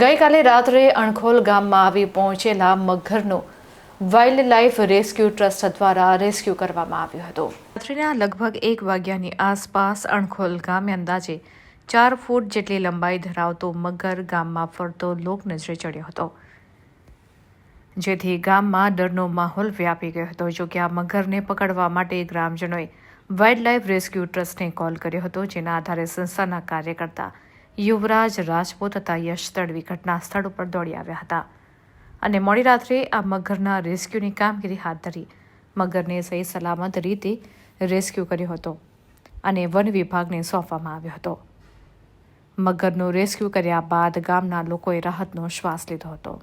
ગઈકાલે રાત્રે અણખોલ ગામમાં આવી પહોંચેલા મગરનું વાઇલ્ડ લાઇફ રેસ્ક્યુ ટ્રસ્ટ દ્વારા રેસ્ક્યુ કરવામાં આવ્યું હતું. રાત્રિના લગભગ એક વાગ્યાની આસપાસ અણખોલ ગામે અંદાજે ચાર ફૂટ જેટલી લંબાઈ ધરાવતો મગર ગામમાં ફરતો લોક નજરે ચડ્યો હતો. જેથી ગામમાં ડરનો માહોલ વ્યાપી ગયો હતો. જોકે આ મગરને પકડવા માટે ગ્રામજનોએ વાઇલ્ડ લાઇફ રેસ્ક્યુ ટ્રસ્ટને કોલ કર્યો હતો, જેના આધારે સંસ્થાના કાર્યકર્તા યુવરાજ રાજપૂત તથા યશ તડવી ઘટના સ્થળ ઉપર દોડી આવ્યા હતા. અને મોડી રાત્રે આ મગરના રેસ્ક્યુની કામગીરી હાથ ધરી. મગરને સહી સલામત રીતે રેસ્ક્યુ કર્યો હતો અને વન વિભાગને સોંપવામાં આવ્યો હતો. મગરનું રેસ્ક્યુ કર્યા બાદ ગામના લોકોએ રાહતનો શ્વાસ લીધો હતો.